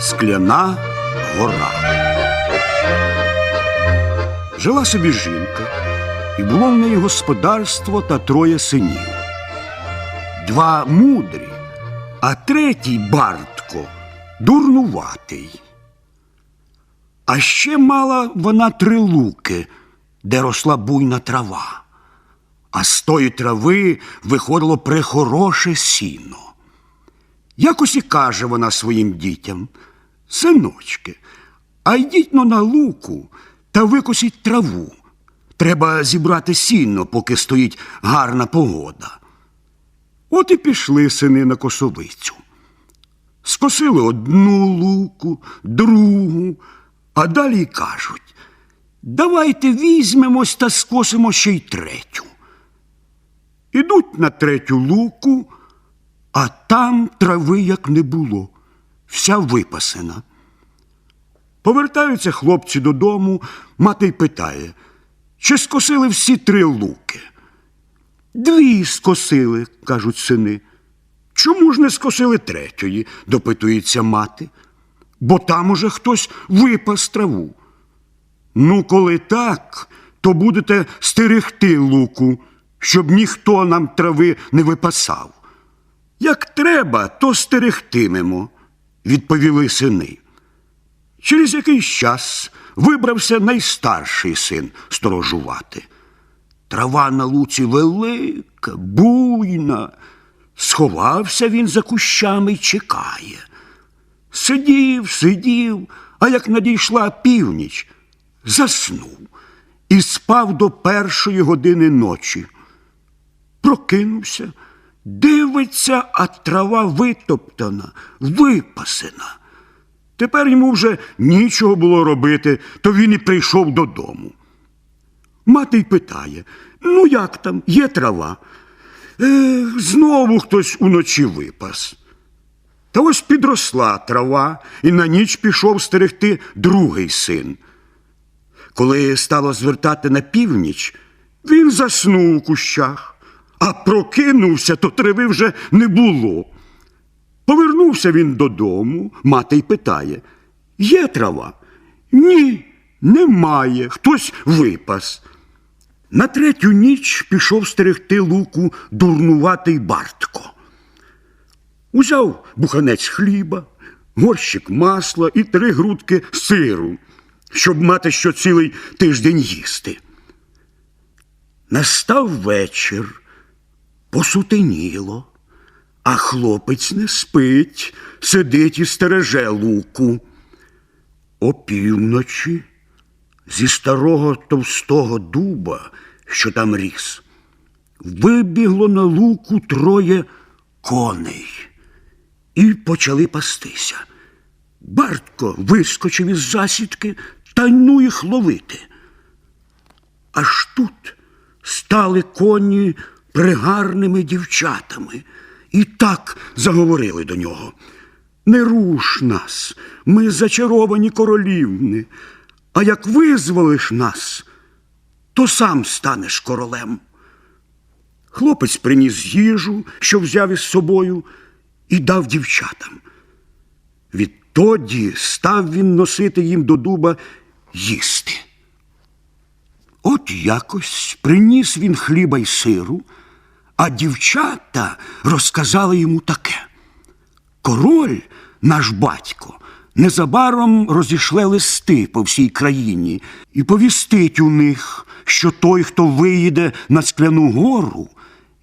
Скляна гора. Жила собі жінка, і було в неї господарство та троє синів. Два мудрі, а третій бартко дурнуватий. А ще мала вона три луки, де росла буйна трава, а з тої трави виходило прехороше сіно. Якось і каже вона своїм дітям, синочки, а йдіть но на луку та викосіть траву. Треба зібрати сіно, поки стоїть гарна погода. От і пішли сини на косовицю. Скосили одну луку, другу, а далі кажуть, давайте візьмемось та скосимо ще й третю. Ідуть на третю луку, а там трави як не було, вся випасена. Повертаються хлопці додому, мати й питає, чи скосили всі три луки. Дві скосили, кажуть сини. Чому ж не скосили третьої? допитується мати. Бо там уже хтось випас траву. Ну, коли так, то будете стерегти луку, щоб ніхто нам трави не випасав. Як треба, то стерегтимемо, відповіли сини. Через якийсь час вибрався найстарший син сторожувати. Трава на луці велика, буйна. Сховався він за кущами й чекає. Сидів, сидів, а як надійшла північ, заснув і спав до першої години ночі. Прокинувся, дивиться, а трава витоптана, випасена. Тепер йому вже нічого було робити, то він і прийшов додому. Мати й питає: ну, як там, є трава? Е, знову хтось уночі випас. Та ось підросла трава, і на ніч пішов стерегти другий син. Коли стало звертати на північ, він заснув у кущах, а прокинувся, то трави вже не було. Повернувся він додому, мати й питає: Є трава? Ні, немає. Хтось випас. На третю ніч пішов стерегти луку дурнуватий Бартко. Узяв буханець хліба, горщик масла і три грудки сиру, щоб мати що цілий тиждень їсти. Настав вечір, посутеніло, а хлопець не спить, сидить і стереже луку. Опівночі зі старого товстого дуба, що там ріс, вибігло на луку троє коней і почали пастися. Бартко вискочив із засідки та ну їх ловити. Аж тут стали коні пригарними дівчатами і так заговорили до нього. Не руш нас, ми зачаровані королівни, а як визволиш нас, то сам станеш королем. Хлопець приніс їжу, що взяв із собою, і дав дівчатам. Відтоді став він носити їм до дуба їсти. От якось приніс він хліба й сиру, а дівчата розказали йому таке. Король, наш батько, незабаром розійшле листи по всій країні і повістить у них, що той, хто виїде на скляну гору,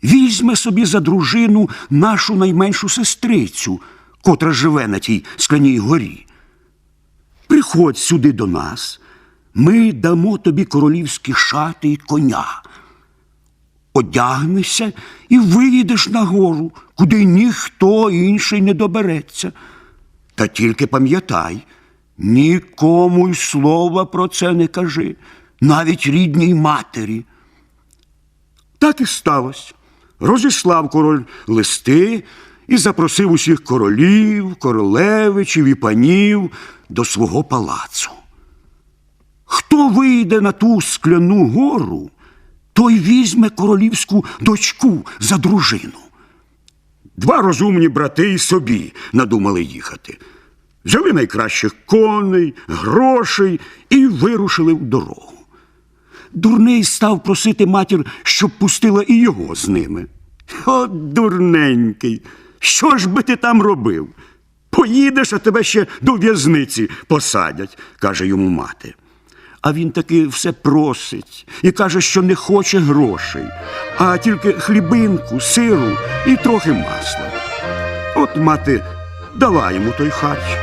візьме собі за дружину нашу найменшу сестрицю, котра живе на тій скляній горі. Приходь сюди до нас, ми дамо тобі королівські шати й коня. Одягнешся і виїдеш на гору, куди ніхто інший не добереться. Та тільки пам'ятай, нікому й слова про це не кажи, навіть рідній матері. Так і сталося. Розіслав король листи і запросив усіх королів, королевичів і панів до свого палацу. Хто вийде на ту скляну гору, той візьме королівську дочку за дружину. Два розумні брати й собі надумали їхати. Взяли найкращих коней, грошей і вирушили в дорогу. Дурний став просити матір, щоб пустила і його з ними. От дурненький, що ж би ти там робив? Поїдеш, а тебе ще до в'язниці посадять, каже йому мати. А він таки все просить і каже, що не хоче грошей, а тільки хлібинку, сиру і трохи масла. От мати дала йому той харч,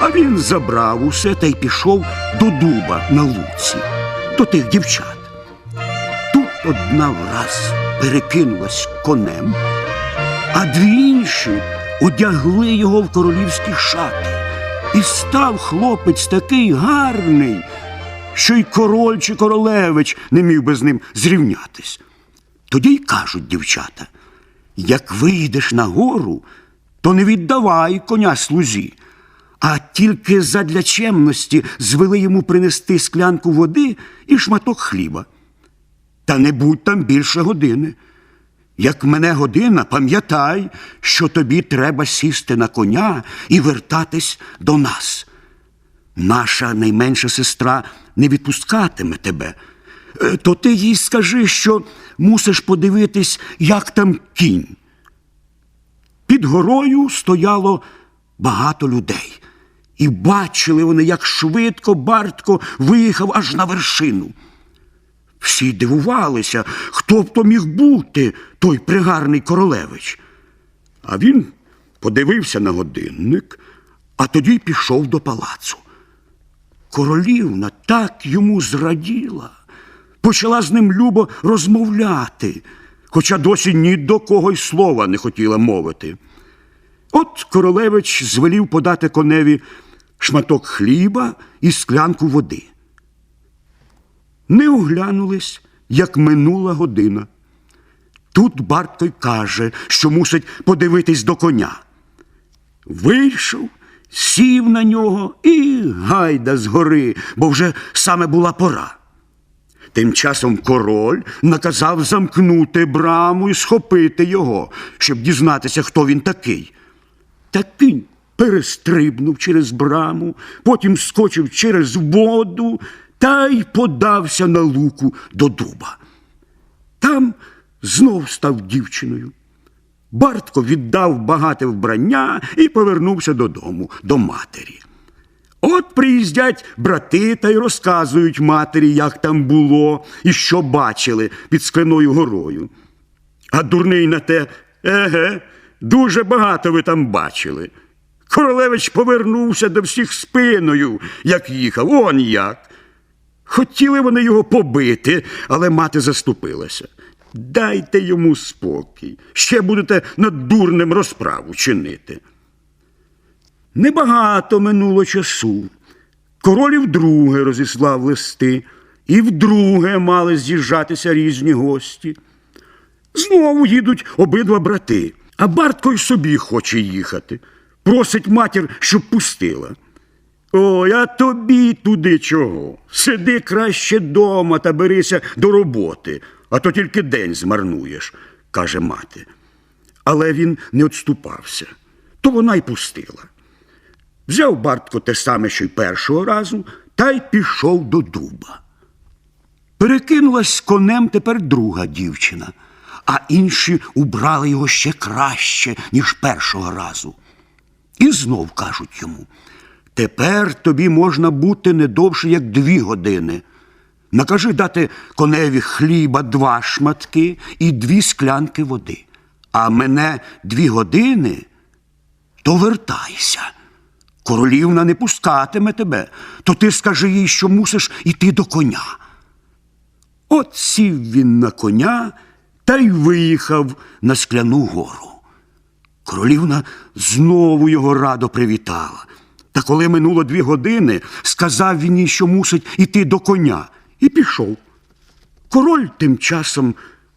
а він забрав усе та й пішов до дуба на луці, до тих дівчат. Тут одна враз перекинулась конем, а дві інші одягли його в королівські шати. І став хлопець такий гарний, що й король чи королевич не міг би з ним зрівнятись. Тоді й кажуть дівчата, як вийдеш на гору, то не віддавай коня слузі, а тільки задля чемності звели йому принести склянку води і шматок хліба. Та не будь там більше години. Як мене година, пам'ятай, що тобі треба сісти на коня і вертатись до нас. Наша найменша сестра не відпускатиме тебе. Е, То ти їй скажи, що мусиш подивитись, як там кінь. Під горою стояло багато людей, і бачили вони, як швидко Бартко виїхав аж на вершину. Всі дивувалися, хто б то міг бути той пригарний королевич. А він подивився на годинник, а тоді пішов до палацу. Королівна так йому зраділа, почала з ним любо розмовляти, хоча досі ні до кого й слова не хотіла мовити. От королевич звелів подати коневі шматок хліба і склянку води. Не оглянулись, як минула година. Тут Бартко й каже, що мусить подивитись до коня. Вийшов, сів на нього і гайда з гори, бо вже саме була пора. Тим часом король наказав замкнути браму і схопити його, щоб дізнатися, хто він такий. Та кінь перестрибнув через браму, потім скочив через воду та й подався на луку до дуба. Там знов став дівчиною. Бартко віддав багате вбрання і повернувся додому, до матері. От приїздять брати та й розказують матері, як там було і що бачили під скляною горою. А дурний на те, еге, дуже багато ви там бачили. Королевич повернувся до всіх спиною, як їхав, он як. Хотіли вони його побити, але мати заступилася. Дайте йому спокій, ще будете над дурнем розправу чинити. Небагато минуло часу. Король вдруге розіслав листи, і вдруге мали з'їжджатися різні гості. Знову їдуть обидва брати, а Бартко й собі хоче їхати. Просить матір, щоб пустила. Ой, а тобі туди чого? Сиди краще дома та берися до роботи, а то тільки день змарнуєш, каже мати. Але він не відступався, то вона й пустила. Взяв Бартко те саме, що й першого разу, та й пішов до дуба. Перекинулась конем тепер друга дівчина, а інші убрали його ще краще, ніж першого разу. І знов кажуть йому: тепер тобі можна бути не довше, як дві години. Накажи дати коневі хліба два шматки і дві склянки води. А мене дві години, то вертайся. Королівна не пускатиме тебе, то ти скажи їй, що мусиш іти до коня. От сів він на коня та й виїхав на скляну гору. Королівна знову його радо привітала. Та коли минуло дві години, сказав він їй, що мусить іти до коня, і пішов. Король тим часом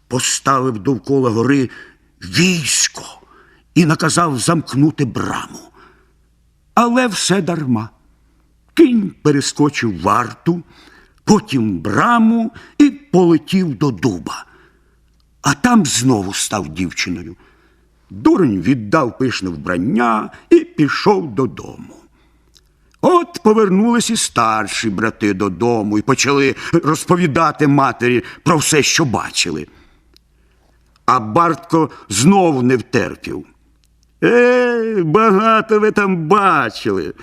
поставив довкола гори військо і наказав замкнути браму. Але все дарма. Кінь перескочив варту, потім браму і полетів до дуба. А там знову став дівчиною. Дурень віддав пишне вбрання і пішов додому. Повернулись і старші брати додому і почали розповідати матері про все, що бачили. А Бартко знов не втерпів. Е, багато ви там бачили.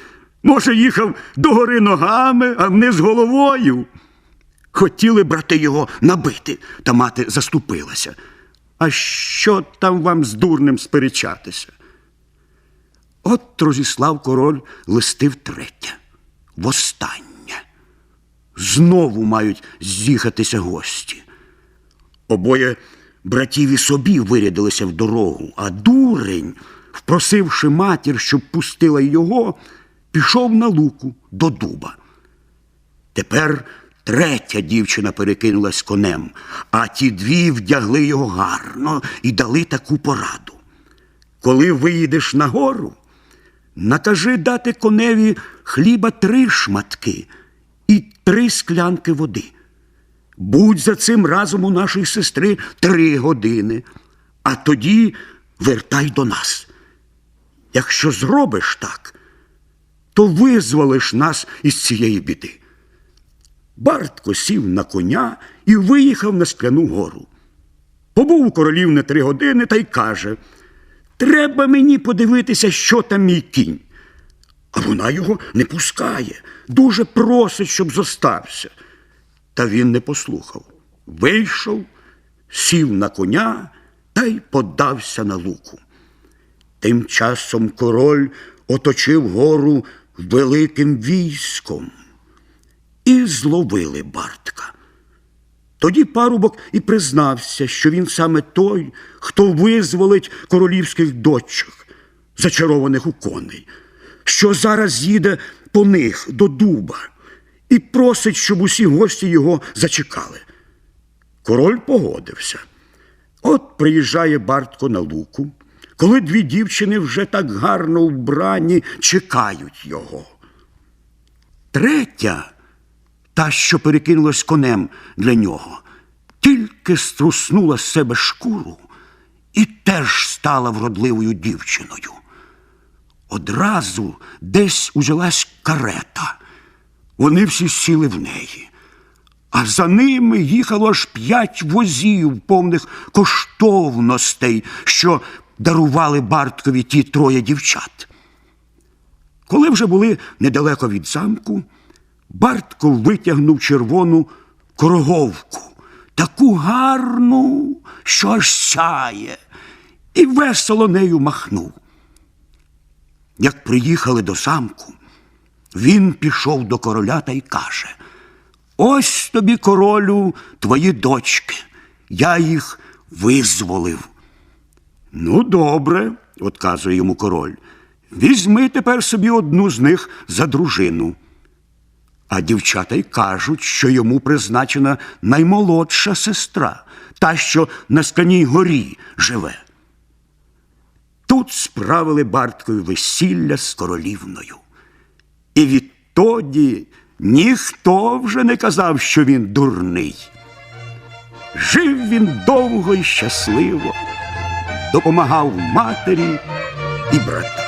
Може, їхав догори ногами, а вниз головою. Хотіли брати його набити, та мати заступилася. А що там вам з дурним сперечатися? От розіслав король листи втретє, востаннє. Знову мають з'їхатися гості. Обоє братів і собі вирядилися в дорогу, а дурень, впросивши матір, щоб пустила його, пішов на луку до дуба. Тепер третя дівчина перекинулась конем, а ті дві вдягли його гарно і дали таку пораду. Коли виїдеш на гору, накажи дати коневі хліба три шматки і три склянки води. Будь за цим разом у нашої сестри три години, а тоді вертай до нас. Якщо зробиш так, то визволиш нас із цієї біди. Бартко сів на коня і виїхав на скляну гору. Побув у королів на три години та й каже: Треба мені подивитися, що там мій кінь. А вона його не пускає, дуже просить, щоб зостався. Та він не послухав. Вийшов, сів на коня та й подався на луку. Тим часом король оточив гору великим військом і зловили Бартка. Тоді парубок і признався, що він саме той, хто визволить королівських дочок, зачарованих у коней, що зараз їде по них до дуба і просить, щоб усі гості його зачекали. Король погодився. От приїжджає Бартко на луку, коли дві дівчини вже так гарно вбрані чекають його. Третя, та, що перекинулась конем для нього, тільки струснула з себе шкуру і теж стала вродливою дівчиною. Одразу десь узялась карета. Вони всі сіли в неї. А за ними їхало аж п'ять возів, повних коштовностей, що дарували Барткові ті троє дівчат. Коли вже були недалеко від замку, Бартко витягнув червону короговку, таку гарну, що аж сяє, і весело нею махнув. Як приїхали до замку, він пішов до короля та й каже: Ось тобі, королю, твої дочки, я їх визволив. Ну, добре, отказує йому король. Візьми тепер собі одну з них за дружину. А дівчата й кажуть, що йому призначена наймолодша сестра, та, що на сканій горі живе. Тут справили Барткою весілля з королівною. І відтоді ніхто вже не казав, що він дурний. Жив він довго і щасливо, допомагав матері і братам.